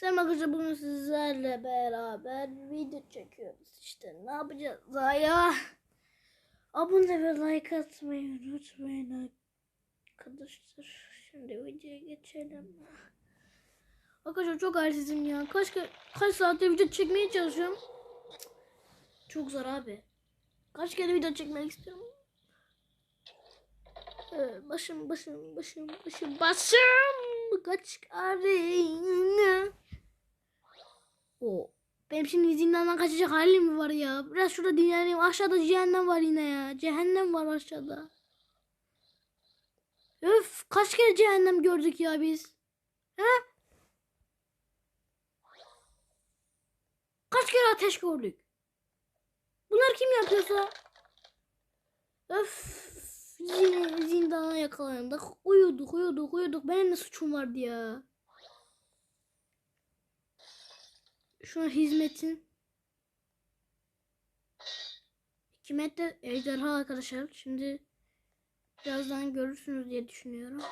Selam arkadaşlar bugün sizlerle beraber video çekiyoruz. İşte ne yapacağız? Ya abone ve like atmayı unutmayın arkadaşlar. Şimdi videoya geçelim. Arkadaşlar çok halsizim ya. Kaç kaç saatte video çekmeye çalışıyorum? Çok zor abi. Kaç kere video çekmek istiyorum? Ee, başım başım başım başım başım. Kaç kere o benim şimdi zindandan kaçacak halim mi var ya? Biraz şurada dinleneyim. Aşağıda cehennem var yine ya. Cehennem var aşağıda. Öf kaç kere cehennem gördük ya biz? He? Kaç kere ateş gördük? Bunlar kim yapıyorsa? Öf zindana yakalandık. Uyuduk, uyuduk, uyuduk. Benim ne suçum vardı ya? Şu an hizmetin. Hikmet ejderha arkadaşlar. Şimdi birazdan görürsünüz diye düşünüyorum.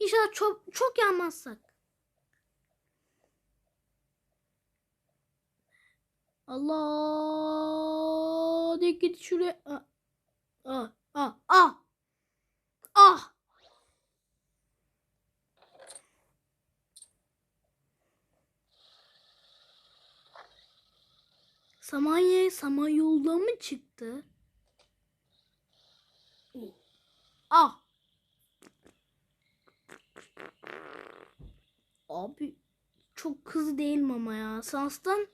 İnşallah çok çok yanmazsak. Allah de git şuraya. Ah, ah, ah. Ah. Samanya Samanyolu'da mı çıktı? Ah. Abi çok hızlı değilim ama ya. Sans'tan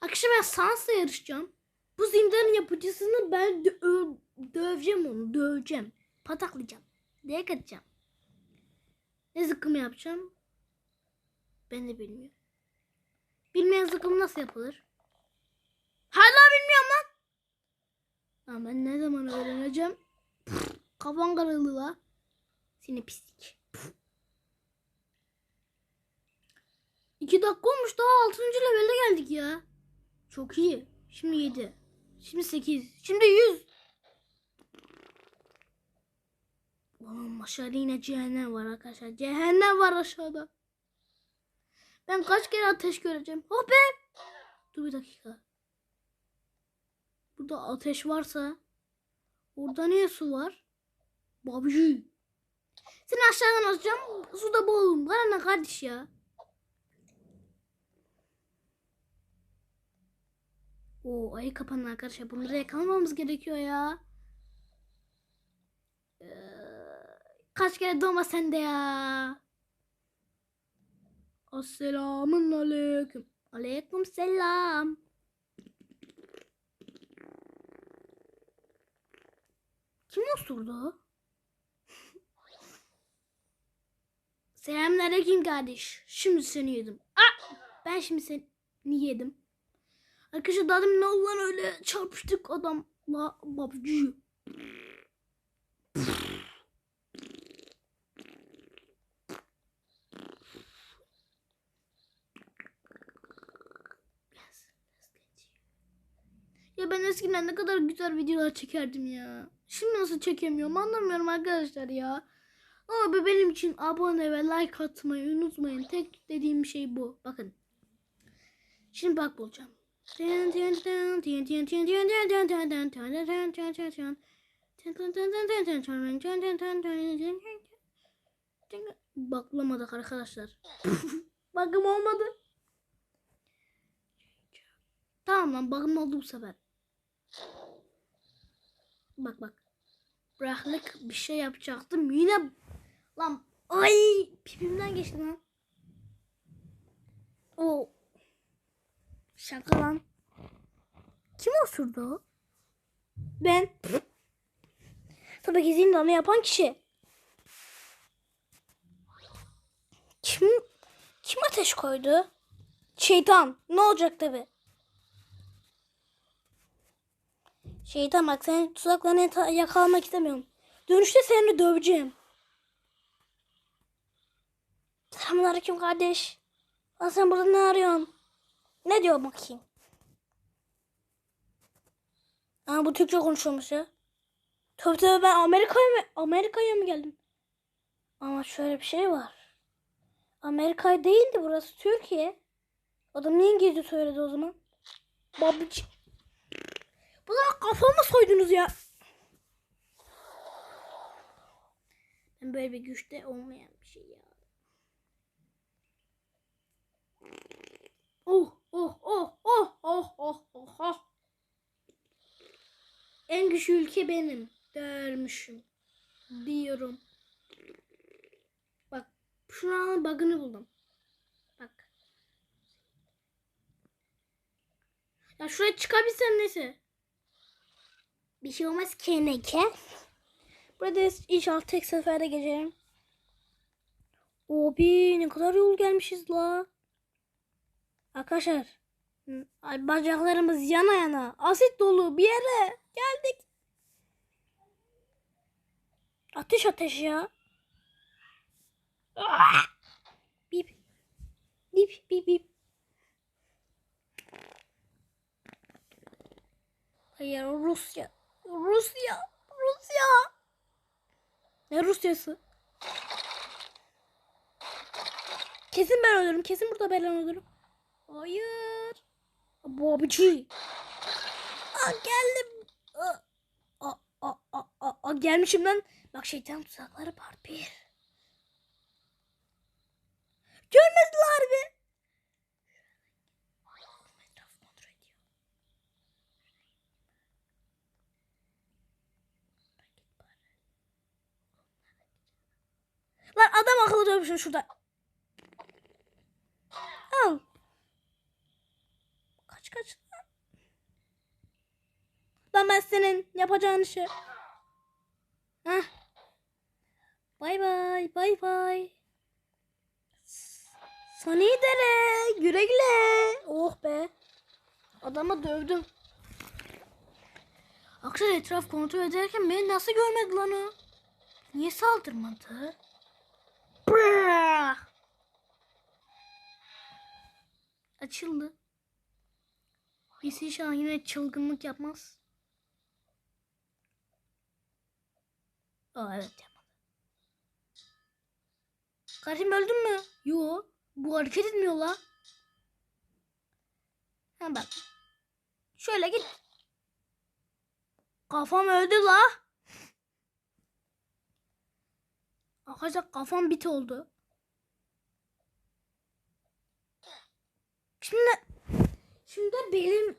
Akşam ben Sans'la yarışacağım. Bu zindanın yapıcısını ben dö- döveceğim onu. Döveceğim. Pataklayacağım. Direkt atacağım. Ne zıkkımı yapacağım? Ben de bilmiyorum. Bilmeyen zıkkım nasıl yapılır? Hala bilmiyorum lan. Lan ben ne zaman öğreneceğim? Kafan karalı la. Seni pislik. İki dakika olmuş daha altıncı levelde geldik ya. Çok iyi. Şimdi yedi. Şimdi 8. Şimdi 100. Oğlum aşağıda yine cehennem var arkadaşlar. Cehennem var aşağıda. Ben kaç kere ateş göreceğim? Oh be. Dur bir dakika. Burada ateş varsa orada niye su var? Babici. Seni aşağıdan atacağım. Suda boğulun. Bana ne kardeş ya? Oo ayı kapanın arkadaşlar. Bunları yakalamamız gerekiyor ya. Ee, kaç kere doğma sende ya. Assalamun aleyküm. Aleyküm selam. Kim osurdu? Selamünaleyküm kardeş. Şimdi seni yedim. Ah! Ben şimdi seni yedim. Arkadaşlar demin ne oldu lan öyle çarpıştık adamla babacı. Ya ben eskiden ne kadar güzel videolar çekerdim ya. Şimdi nasıl çekemiyorum anlamıyorum arkadaşlar ya. Ama benim için abone ve like atmayı unutmayın. Tek dediğim şey bu. Bakın. Şimdi bak bulacağım. Baklamadık arkadaşlar. Bakım olmadı. Tamam lan bakım oldu bu sefer. Bak bak. Bıraklık bir şey yapacaktım. Yine lan ay pipimden geçti lan. O Şaka lan. Kim osurdu o? Ben. Tabii ki zindanı yapan kişi. Kim kim ateş koydu? Şeytan. Ne olacak tabi? Şeytan bak seni tuzaklarına yakalamak istemiyorum. Dönüşte seni döveceğim. Selamünaleyküm kardeş. Lan sen burada ne arıyorsun? Ne diyor bakayım? Aa bu Türkçe konuşuyormuş ya. Tabii tabii ben Amerika'ya mı Amerika'ya mı geldim? Ama şöyle bir şey var. Amerika değildi burası Türkiye. Adam niye İngilizce söyledi o zaman? Babici. Da kafamı soydunuz ya. Ben böyle bir güçte olmayan bir şey ya. Oh oh oh oh oh oh oh oh. En güçlü ülke benim dermişim. Diyorum. Bak şu an bug'ını buldum. Bak. Ya şuraya çıkabilsem neyse. Bir şey olmaz keneke. Burada inşallah tek seferde geçerim. Obi ne kadar yol gelmişiz la. Arkadaşlar. Bacaklarımız yana yana. Asit dolu bir yere geldik. Ateş ateş ya. Bip. Bip bip bip. Hayır Rusya. Rusya. Rusya. Ne Rusyası? Kesin ben ölürüm. Kesin burada ben ölürüm. Hayır. Bu abici. Aa, geldim. Aa, aa, aa, aa, aa, aa, gelmişim ben. Bak şeytan tuzakları var bir. Görmediler mi? Etrafı kontrol ediyor. Lan adam dövmüşüm şurada. Al. Kaç kaç. Lan ben senin yapacağın işi. Heh. Bay bay bay bay. Sani dere. Güle güle. Oh be. Adamı dövdüm. Akşam etraf kontrol ederken beni nasıl görmedi lan o? Niye saldırmadı? Açıldı. Biz inşallah yine çılgınlık yapmaz. Aa evet yapmadı. Kardeşim öldün mü? Yo. Bu hareket etmiyor la. Ha bak. Şöyle git. Kafam öldü la. Arkadaşlar kafam bit oldu. Şimdi şimdi belim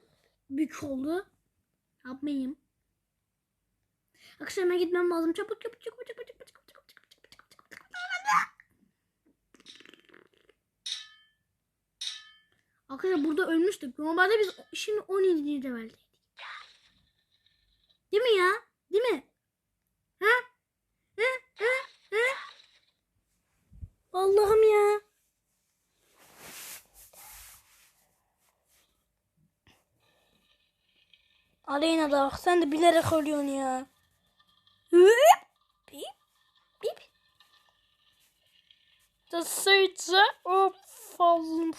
bük oldu. Yapmayayım. Akşama gitmem lazım. Çabuk çabuk çabuk çabuk çabuk çabuk çabuk çabuk çabuk çabuk çabuk çabuk. Arkadaşlar burada ölmüştük. Normalde biz şimdi 17. leveldeydik. Değil mi ya? Değil mi? Ha? Ha? Ha? Ha? Allah'ım ya. Aleyna da bak sen de bilerek ölüyorsun ya. Hıp, Bip. Bip. Das Seite aufvallen.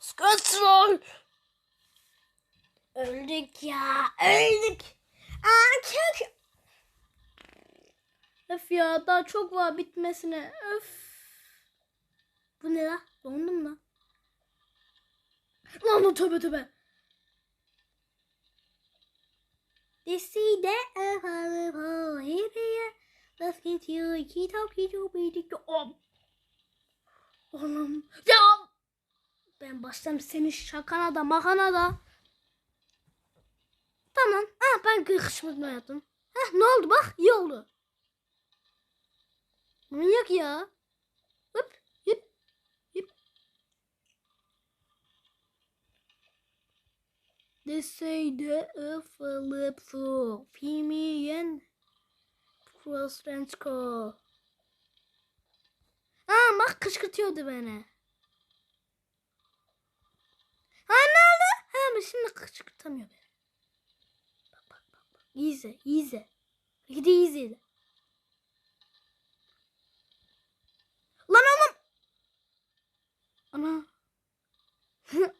Skotlar! Öldük ya. Öldük. Aa çok. Öf ya daha çok var bitmesine. Öf. Bu ne la? Dondum la. Lan lan tövbe tövbe. Deside ahalı hayriye. Let's get you. Kita kita bidi om. Oğlum. Ya. Ben başlarım senin şakana da makana da. Tamam. Ha ben kışkırtma yaptım. Heh ne oldu bak iyi oldu. Manyak ya. Hıp hıp hıp. Deseyde ıfılıp su. Filmiyen. Crossrensko. Aa bak kışkırtıyordu beni. Ha ne oldu? Ha şimdi kışkırtamıyor beni. İzle izle. Gidi izle. Lan oğlum. Ana.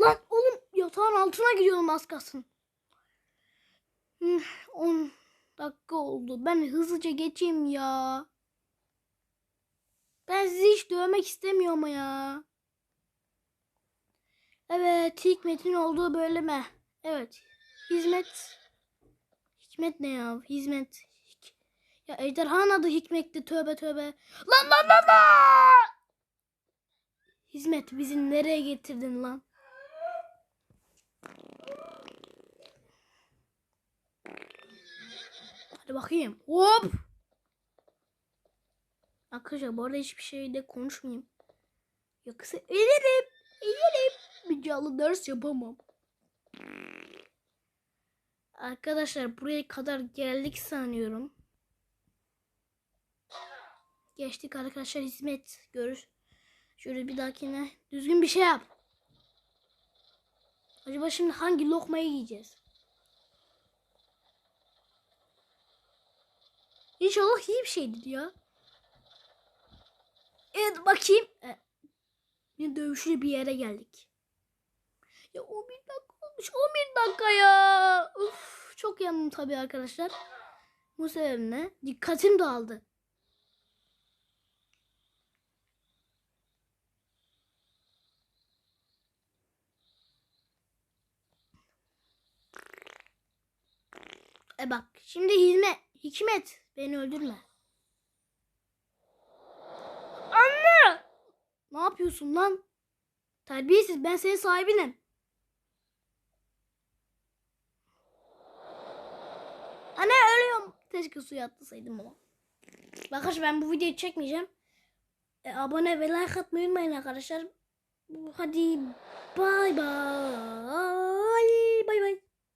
Lan oğlum yatağın altına giriyorum az kalsın. Hmm, 10 dakika oldu. Ben hızlıca geçeyim ya. Ben sizi hiç dövmek istemiyorum ya. Evet, Hikmet'in olduğu bölüme. Evet. Hizmet. Hikmet ne ya? Hizmet. Hik- Ya ejderhanın adı Hikmet'ti. Tövbe tövbe. Lan lan lan lan! Hizmet bizi nereye getirdin lan? Hadi bakayım. Hop. Arkadaşlar bu arada hiçbir şeyde konuşmayayım. Yoksa elirim. Elirim. Bir canlı ders yapamam. Arkadaşlar buraya kadar geldik sanıyorum. Geçtik arkadaşlar hizmet. Görüş. Şöyle bir dahakine düzgün bir şey yap. Acaba şimdi hangi lokmayı yiyeceğiz? İnşallah iyi bir şeydir ya. Evet bakayım. E, Yine dövüşlü bir yere geldik. Ya 11 dakika olmuş. 11 dakika ya. Yandım tabii arkadaşlar. Bu sebeple dikkatim dağıldı. E bak şimdi hizmet, hikmet beni öldürme. Anne! Ne yapıyorsun lan? Terbiyesiz ben senin sahibinim. Anne ölüyorum. Keşke suya atlasaydım ama. Arkadaşlar ben bu videoyu çekmeyeceğim. E, abone ve like atmayı unutmayın arkadaşlar. Hadi bay bay. Bay bay.